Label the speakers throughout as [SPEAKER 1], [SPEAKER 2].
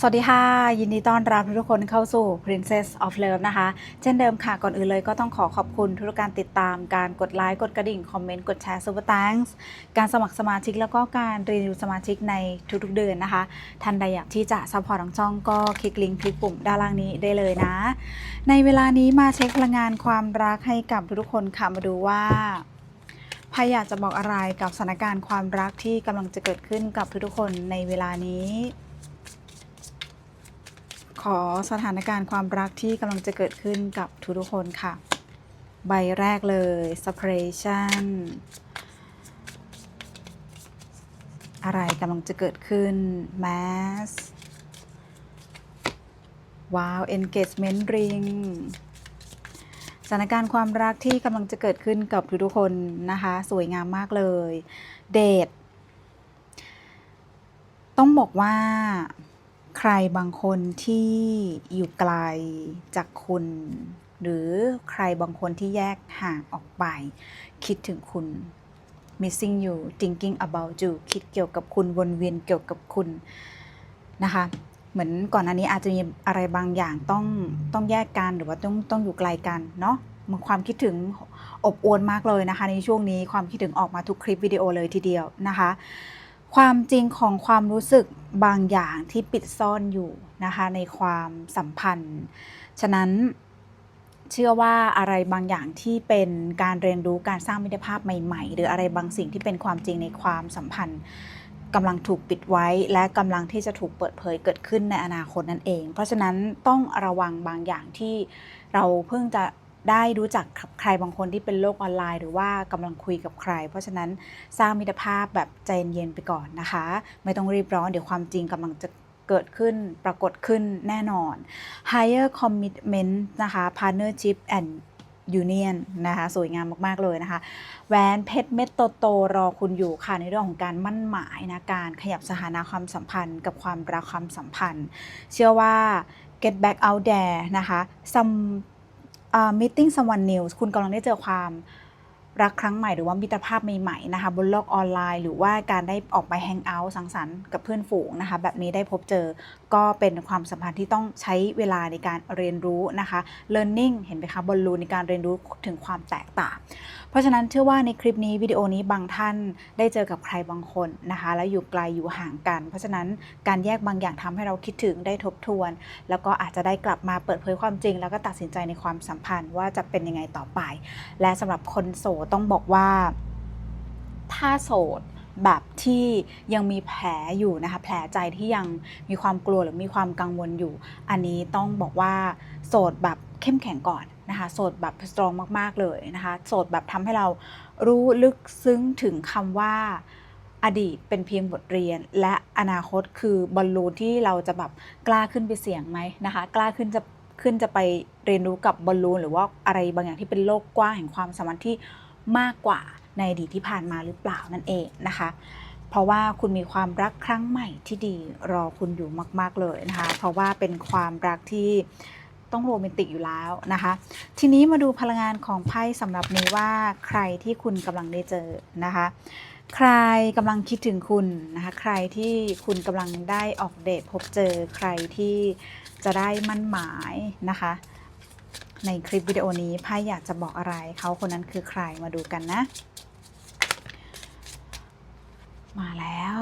[SPEAKER 1] สวัสดีค่ะ ยินดีต้อนรับทุกคนเข้าสู่ Princess of Love นะคะ เช่นเดิมค่ะก่อนอื่นเลยก็ต้องขอขอบคุณทุกการติดตามการกดไลค์ กดกระดิ่ง คอมเมนต์ กดแชร์ Super Thanks การสมัครสมาชิกแล้วก็การรีวิวสมาชิกในทุกๆเดือนนะคะท่านใดอยากที่จะซัพพอร์ตทางช่องก็คลิกลิงก์คลิกปุ่มด้านล่างนี้ได้เลยนะ ในเวลานี้มาเช็คพลังงานความรักให้กับทุกๆคนค่ะมาดูว่าพายอยากจะบอกอะไรกับสถานการณ์ความรักที่กำลังจะเกิดขึ้นกับทุกๆคนในเวลานี้ ขอสถานการณ์ความรักที่กำลังจะเกิดขึ้นกับทุกๆคนค่ะ ใบแรกเลย separation อะไรกำลังจะเกิดขึ้น mass ว้าว engagement ring สถานการณ์ความรักที่กำลังจะเกิดขึ้นกับทุกๆคนนะคะ สวยงามมากเลย เดท ต้องบอกว่า ใครบางคนที่อยู่ไกลจากคุณ หรือใครบางคนที่แยกห่างออกไป คิดถึงคุณ missing you thinking about you คิดเกี่ยวกับคุณวนเวียนเกี่ยวกับคุณนะคะ เหมือนก่อนอันนี้อาจจะมีอะไรบางอย่างต้องต้องแยกกันหรือว่าต้องต้องอยู่ไกลกันเนาะมันความคิดถึงอบอวลมากเลยนะคะ ในช่วงนี้ความคิดถึงออกมาทุกคลิปวิดีโอเลยทีเดียวนะคะ ความจริงของความรู้สึกบางอย่างที่ปิดซ่อนอยู่นะคะในความสัมพันธ์ ฉะนั้นเชื่อว่าอะไรบางอย่างที่เป็นการเรียนรู้การสร้างมิตรภาพใหม่ๆ หรืออะไรบางสิ่งที่เป็นความจริงในความสัมพันธ์กำลังถูกปิดไว้ และกำลังที่จะถูกเปิดเผยเกิดขึ้นในอนาคตนั่นเอง เพราะฉะนั้นต้องระวังบางอย่างที่เราเพิ่งจะ ได้รู้จักใครบางคนที่เป็นโลกออนไลน์ หรือว่ากำลังคุยกับใคร เพราะฉะนั้นสร้างมิตรภาพแบบใจเย็นๆไปก่อนนะคะ ไม่ต้องรีบร้อนเดี๋ยวความจริงกำลังจะเกิดขึ้นปรากฏขึ้นแน่นอน higher commitment นะคะ partnership and union นะคะสวยงามมาก ๆ เลยนะคะ แหวนเพชรเม็ดโตๆรอคุณอยู่ค่ะ ในเรื่องของการมั่นหมายนะการขยับสถานะความสัมพันธ์ กับความรักความสัมพันธ์ เชื่อว่า get back out there นะคะ some meeting someone new คุณกำลังได้เจอความ รักครั้งใหม่หรือว่ามิตรภาพใหม่ๆนะคะบนโลกออนไลน์ หรือว่าการได้ออกไปแฮงเอาท์สังสรรค์กับเพื่อนฝูงนะคะแบบนี้ได้พบเจอก็เป็นความสัมพันธ์ที่ต้องใช้เวลาในการเรียนรู้นะคะ learning เห็นไหมคะบอลลูนในการเรียนรู้ถึงความแตกต่าง เพราะฉะนั้นเชื่อว่าในคลิปนี้วิดีโอนี้บางท่านได้เจอกับใครบางคนนะคะ แล้วอยู่ไกลอยู่ห่างกัน เพราะฉะนั้นการแยกบางอย่างทำให้เราคิดถึงได้ทบทวน แล้วก็อาจจะได้กลับมาเปิดเผยความจริง แล้วก็ตัดสินใจในความสัมพันธ์ว่าจะเป็นยังไงต่อไป และสำหรับคนโสดต้องบอกว่า ถ้าโสดแบบที่ยังมีแผลอยู่นะคะ แผลใจที่ยังมีความกลัวหรือมีความกังวลอยู่ อันนี้ต้องบอกว่าโสดแบบเข้มแข็งก่อนนะคะโสดแบบสตรองมากๆเลยนะคะโสดแบบทำให้เรารู้ลึกซึ้งถึงคำว่าอดีตเป็นเพียงบทเรียน และอนาคตคือบอลลูนที่เราจะแบบกล้าขึ้นไปเสี่ยงไหมนะคะ กล้าขึ้นจะขึ้นจะไปเรียนรู้กับบอลลูนหรือว่าอะไรบางอย่างที่เป็นโลกกว้างแห่งความสัมพันธ์ที่ มากกว่าในอดีตที่ผ่านมาหรือเปล่านั่นเองนะคะ เพราะว่าคุณมีความรักครั้งใหม่ที่ดีรอคุณอยู่มาก ๆเลยนะคะ เพราะว่าเป็นความรักที่ต้องโรแมนติกอยู่แล้วนะคะ ทีนี้มาดูพลังงานของไพ่สำหรับนี้ว่าใครที่คุณกำลังได้เจอนะคะ ใครกำลังคิดถึงคุณนะคะ ใครที่คุณกำลังได้ออกเดทพบเจอ ใครที่จะได้มั่นหมายนะคะ ในคลิปวิดีโอนี้ไพ่อยากจะบอกอะไรเขาคนนั้นคือใครมาดูกันนะ มาแล้ว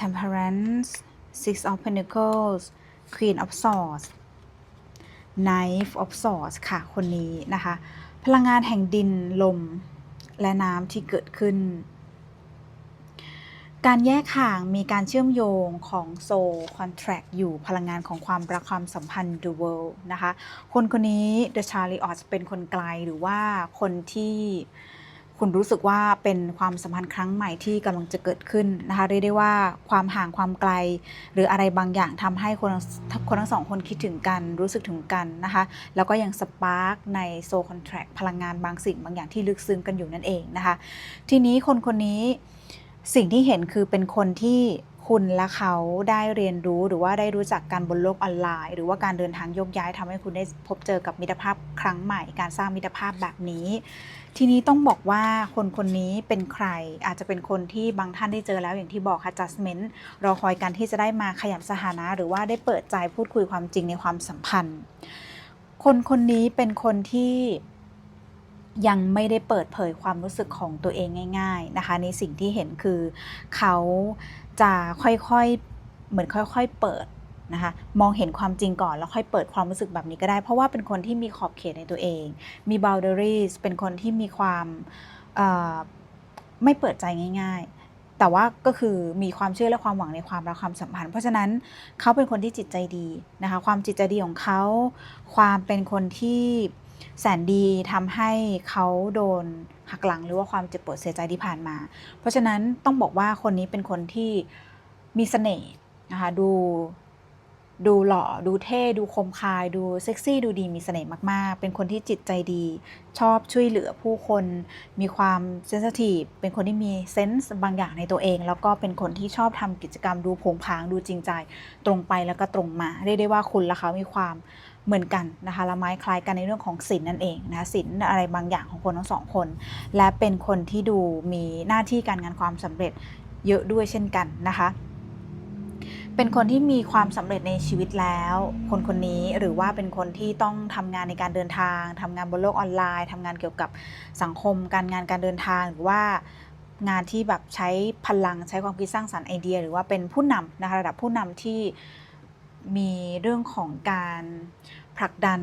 [SPEAKER 1] Temperance Six of Pentacles Queen of Swords Knife of Swords ค่ะ คนนี้นะคะ พลังงานแห่งดินลมและน้ำที่เกิดขึ้น การแยกห่างมีการเชื่อมโยงของโซคอนแทรคอยู่พลังงานของความรักความสัมพันธ์ The World นะคะ คนคนนี้ The Charlie อาจจะเป็นคนไกลหรือว่าคนที่คุณรู้สึกว่าเป็นความสัมพันธ์ครั้งใหม่ที่กำลังจะเกิดขึ้นนะคะเรียกได้ว่าความห่างความไกล หรืออะไรบางอย่างทำให้คนคนทั้งสองคนคิดถึงกันรู้สึกถึงกันนะคะแล้วก็ยังสปาร์กในโซคอนแทรคพลังงานบางสิ่งบางอย่างที่ลึกซึ้งกันอยู่นั่นเองนะคะทีนี้คนคนนี้ สิ่งที่เห็นคือเป็นคนที่คุณและเขาได้เรียนรู้หรือว่าได้รู้จักกันบนโลกออนไลน์ หรือว่าการเดินทางโยกย้ายทำให้คุณได้พบเจอกับมิตรภาพครั้งใหม่ การสร้างมิตรภาพแบบนี้ ทีนี้ต้องบอกว่าคนคนนี้เป็นใครอาจจะเป็นคนที่บางท่านได้เจอแล้วอย่างที่บอกค่ะ adjustment รอคอยกันที่จะได้มาขยับสถานะ หรือว่าได้เปิดใจพูดคุยความจริงในความสัมพันธ์ คนคนนี้เป็นคนที่ ยังไม่ได้เปิดเผยความรู้สึกของตัวเองง่าย ๆนะคะ ในสิ่งที่เห็นคือเขาจะค่อยๆเหมือนค่อย ๆ เปิดนะคะมองเห็นความจริงก่อนแล้วค่อยเปิดความรู้สึกแบบนี้ก็ได้ เพราะว่าเป็นคนที่มีขอบเขตในตัวเอง มี boundaries เป็นคนที่มีความไม่เปิดใจง่าย ๆ แต่ว่าก็คือมีความเชื่อและความหวังในความรักความสัมพันธ์ เพราะฉะนั้นเขาเป็นคนที่จิตใจดีนะคะ ความจิตใจดีของเขา ความเป็นคนที่ แสนดีทำให้เขาโดนหักหลังหรือว่าความเจ็บปวดเสียใจที่ผ่านมา เพราะฉะนั้นต้องบอกว่าคนนี้เป็นคนที่มีเสน่ห์นะคะดูดูหล่อ ดูเท่ ดูคมคาย ดูเซ็กซี่ ดูดี มีเสน่ห์มาก ๆ เป็นคนที่จิตใจดี ชอบช่วยเหลือผู้คน มีความเซน i ทีฟ เป็นคนที่มีเซนส์บางอย่างในตัวเอง แล้วก็เป็นคนที่ชอบทำกิจกรรม ดูผงผาง ดูจริงใจ ตรงไปแล้วก็ตรงมา เรียกได้ว่าคุณและเขามีความ เหมือนกันนะคะละไม้คล้ายกันในเรื่องของศีลนั่นเองนะคะศีลอะไรบางอย่างของคนทั้งสองคน และเป็นคนที่ดูมีหน้าที่การงานความสำเร็จเยอะด้วยเช่นกันนะคะเป็นคนที่มีความสำเร็จในชีวิตแล้ว คนคนนี้หรือว่าเป็นคนที่ต้องทำงานในการเดินทางทำงานบนโลกออนไลน์ทำงานเกี่ยวกับสังคม การงานการเดินทางหรือว่างานที่แบบใช้พลังใช้ความคิดสร้างสรรค์ไอเดีย หรือว่าเป็นผู้นำนะคะระดับผู้นำที่ มีเรื่องของการผลักดัน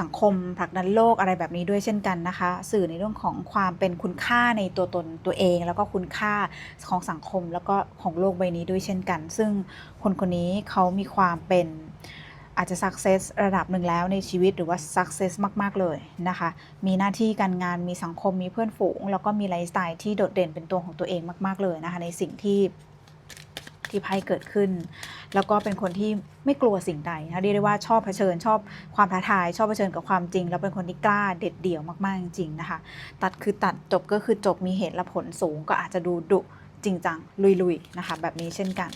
[SPEAKER 1] สังคมผลักดันโลกอะไรแบบนี้ด้วยเช่นกันนะคะ สื่อในเรื่องของความเป็นคุณค่าในตัวตนตัวเอง แล้วก็คุณค่าของสังคมแล้วก็ของโลกใบนี้ด้วยเช่นกัน ซึ่งคนคนนี้เขามีความเป็นอาจจะ success ระดับหนึ่งแล้วในชีวิตหรือว่า success มาก ๆ เลยนะคะ มีหน้าที่การงานมีสังคมมีเพื่อนฝูง แล้วก็มีไลฟ์สไตล์ที่โดดเด่นเป็นตัวของตัวเองมาก ๆ เลยนะคะ ในสิ่งที่ ที่ไพ่เกิดขึ้น แล้วก็เป็นคนที่ไม่กลัวสิ่งใดนะเรียกได้ว่าชอบเผชิญชอบความท้าทาย ชอบเผชิญกับความจริง แล้วเป็นคนที่กล้าเด็ดเดี่ยวมากๆจริงๆนะคะ ตัดคือตัดจบก็คือจบมีเหตุและผลสูง ก็อาจจะดูดุจริงจังลุยๆนะคะแบบนี้เช่นกัน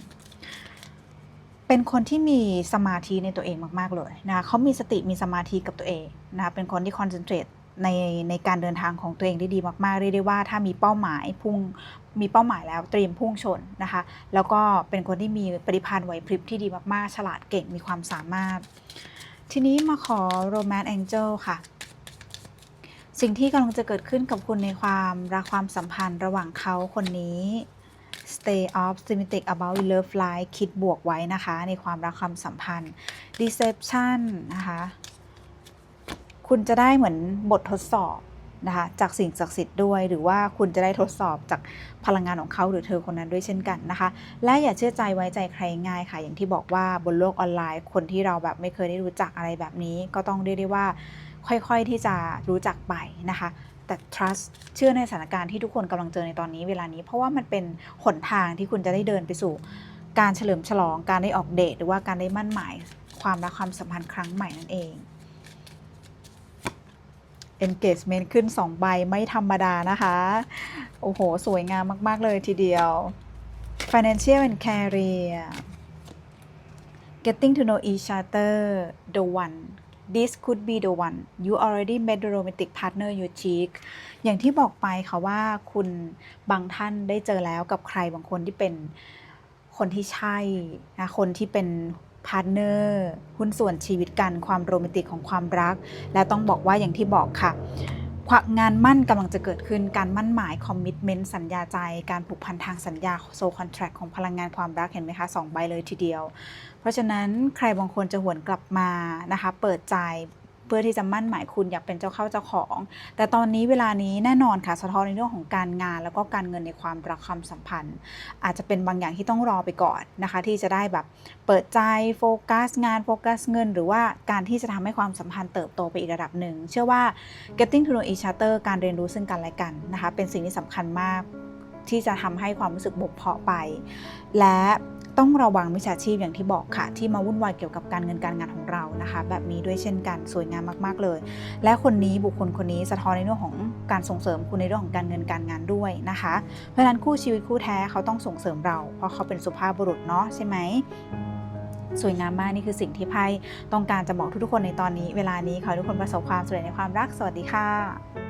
[SPEAKER 1] เป็นคนที่มีสมาธิในตัวเองมากๆเลยนะคะเขามีสติมีสมาธิกับตัวเองนะคะเป็นคนที่คอนเซนเทรต ในในการเดินทางของตัวเองได้ดีมากๆเรียกได้ว่าถ้ามีเป้าหมายพุ่งมีเป้าหมายแล้วเตรียมพุ่งชนนะคะ แล้วก็เป็นคนที่มีปฏิภาณไหวพริบที่ดีมากๆ ฉลาดเก่งมีความสามารถ ทีนี้มาขอ Romance Angel ค่ะ สิ่งที่กำลังจะเกิดขึ้นกับคุณในความรักความสัมพันธ์ระหว่างเขาคนนี้ stay optimistic about love life คิดบวกไว้นะคะ ในความรักความสัมพันธ์ deception นะคะ คุณจะได้เหมือนบททดสอบนะคะจากสิ่งศักดิ์สิทธิ์ด้วย หรือว่าคุณจะได้ทดสอบจากพลังงานของเขาหรือเธอคนนั้นด้วยเช่นกันนะคะ และอย่าเชื่อใจไว้ใจใครง่ายค่ะ อย่างที่บอกว่าบนโลกออนไลน์ คนที่เราแบบไม่เคยได้รู้จักอะไรแบบนี้ ก็ต้องเรียกได้ว่าค่อยๆที่จะรู้จักไปนะคะแต่ trust เชื่อในสถานการณ์ที่ทุกคนกำลังเจอในตอนนี้เวลานี้ เพราะว่ามันเป็นหนทางที่คุณจะได้เดินไปสู่ การเฉลิมฉลองการได้ออกเดทหรือว่าการได้มั่นหมายความรักความสัมพันธ์ครั้งใหม่นั่นเอง engagement ขึ้น 2 ใบไม่ธรรมดานะคะ โอ้โห สวยงามมาก ๆ เลยทีเดียว financial and career getting to know each other the one this could be the one you already met the romantic partner you seek อย่างที่บอกไปค่ะว่าคุณบางท่านได้เจอแล้วกับใครบางคนที่เป็นคนที่ใช่นะคนที่เป็น พาร์ทเนอร์หุ้นส่วนชีวิตกันความโรแมนติกของความรัก และต้องบอกว่าอย่างที่บอกค่ะงานมั่นกำลังจะเกิดขึ้นการมั่นหมายคอมมิชเมนต์สัญญาใจ การผูกพันทางสัญญาโซคอนแทรคของพลังงานความรักเห็นไหมคะสองใบเลยทีเดียว เพราะฉะนั้นใครบางคนจะหวนกลับมานะคะ เปิดใจ เพื่อที่จะมั่นหมายคุณอยากเป็นเจ้าเข้าเจ้าของ แต่ตอนนี้เวลานี้แน่นอนค่ะสะท้อนในเรื่องของการงาน แล้วก็การเงินในความรักความสัมพันธ์ อาจจะเป็นบางอย่างที่ต้องรอไปก่อนนะคะ ที่จะได้แบบเปิดใจโฟกัสงานโฟกัสเงิน หรือว่าการที่จะทำให้ความสัมพันธ์เติบโตไปอีกระดับหนึ่งเชื่อว่า getting to know each other การเรียนรู้ซึ่งกันและกันนะคะเป็นสิ่งที่สำคัญมาก ที่จะทำให้ความรู้สึกบกเพาะไป และต้องระวังมิจฉาชีพอย่างที่บอกค่ะ ที่มาวุ่นวายเกี่ยวกับการเงินการงานของเรานะคะ แบบนี้ด้วยเช่นกันสวยงามมากๆเลย และคนนี้บุคคลคนนี้สะท้อนในเรื่องของการส่งเสริมคุณในเรื่องของการเงินการงานด้วยนะคะ เพราะฉะนั้นคู่ชีวิตคู่แท้เขาต้องส่งเสริมเรา เพราะเขาเป็นสุภาพบุรุษเนาะใช่ไหมสวยงามมากนี่คือสิ่งที่ไพ่ต้องการจะบอกทุกๆคนในตอนนี้ เวลานี้ขอให้ทุกคนประสบความสำเร็จในความรักสวัสดีค่ะ